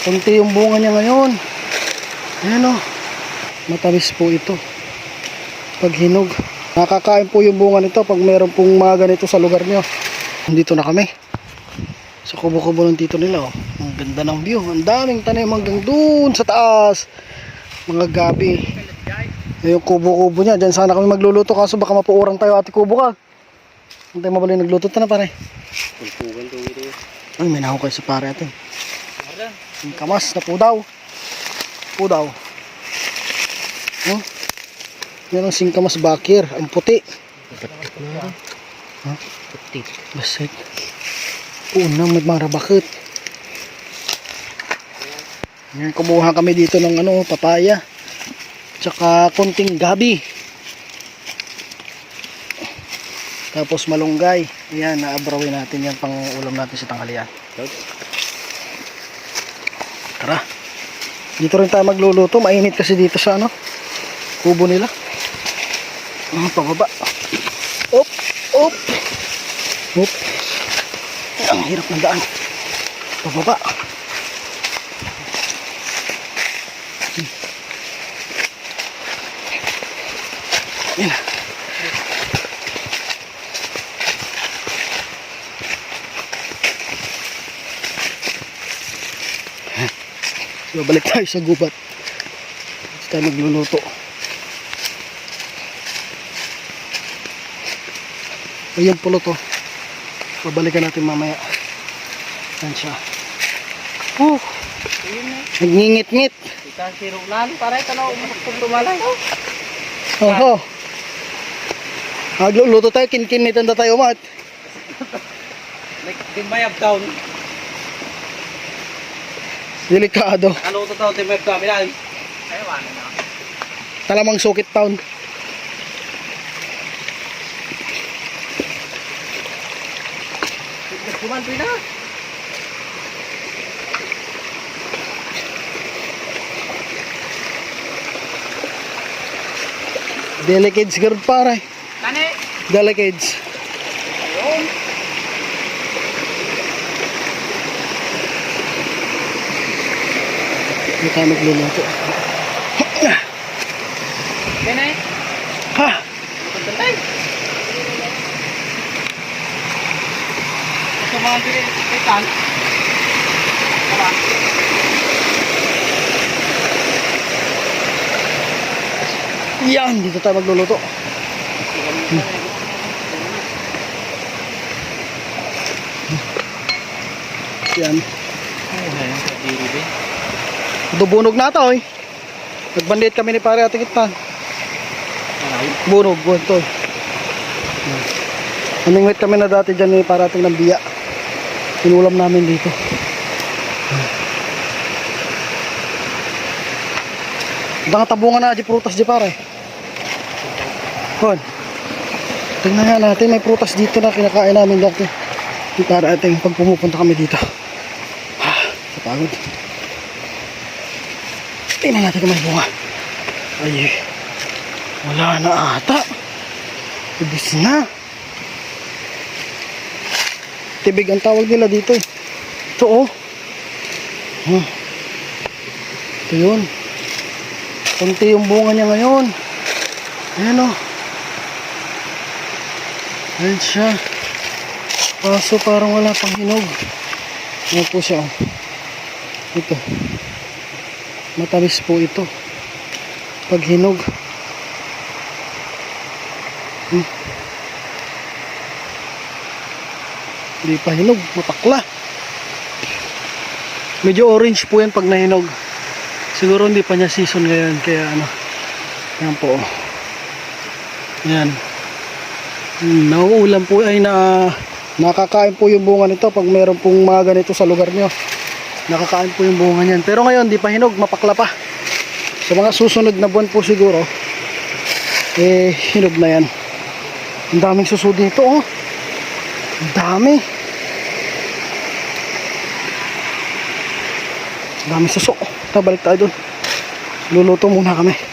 Kunti yung bunga niya ngayon. Ayan o. Matamis po ito. Pag hinog. Nakakain po yung bunga nito pag meron pong mga ganito sa lugar niyo. Dito na kami. Sa kubo-kubo ng tito nila oh. Ang ganda ng view. Ang daming tanim hanggang dun sa taas. Mga gabi. Eh, Yung kubo-kubo niya. Diyan sana kami magluluto kaso baka mapuurang tayo ate kubo ka. Hindi tayo mabali nagluto ta na pare. Ito. Ay, may nahukay sa pare atin. Ang kamas na pudaw. Pudaw. Oh. Yan ang singkamas bakir. Ang puti. Batik na. Ha? Batik. Basit. Unang magmarabakit. Ngayon kumuha kami dito ng ano, papaya. Tsaka konting gabi. Tapos malunggay. Ayan, naabrawin natin yan pang ulam natin sa tanghalian. Tara. Dito rin tayo magluluto. Mainit kasi dito sa ano, kubo nila. Ah, pababa. Op, op. Op. Ang hirap ng daan. Pababa. Yan. So, balik tayo sa gubat. Tapos tayo magluluto. Ayan pulo to. Babalikan natin mamaya. Yan siya. Oh, nagngingit-ngit. Si. Paray ka na kung tumalay. Oho. Magluluto tayo, kinkinitan na tayo mat. Like, Timayab town. Delikado. Ano town? Timayab town. Minal. Ay, wala na. Talamang sukit town. Kuman pina. Delicades girl pare. Kani. Delicades. Hindi tayo magluluto. Kani. Ha! Pagkantay. Sa mga pilitan. Tara. Yan, dito tayo magluluto. Yan. Dubunog na to eh. Nagbandit kami ni pare ating itan. Bunog, buwan to eh. Namingwit kami na dati dyan ni para ating ng biya. Pinulam namin dito. Baka tabungan na di prutas di pare. Hon. Tingnan nga natin may prutas dito na kinakain namin dati. Para ating pag pumupunta kami dito. Ah, kapagod. Tingnan natin kung may bunga. Ay, eh. wala na ata. Ibis na. Tibig ang tawag nila dito eh. Ito oh. Hmm. Ito yun. Kunti yung bunga niya ngayon. Ayan o. Ayan siya. Kaso parang wala pang hinog. Ayan po siya. oh. Ito. Matamis po ito. Pag hinog. Hmm. Hindi pa hinog. Mapakla. Medyo orange po yan pag nahinog. Siguro hindi pa niya season ngayon kaya ano. Yan po. Yan. Hmm, nauulam po ay na nakakain po yung bunga nito pag meron pong mga ganito sa lugar nyo. Nakakain po yung bunga niyan. Pero ngayon di pa hinog, mapakla pa. Sa mga susunod na buwan po siguro eh hinog na yan. Ang daming susud dito oh. Ang dami. Ang dami suso. Tabalik tayo dun. Luluto muna kami.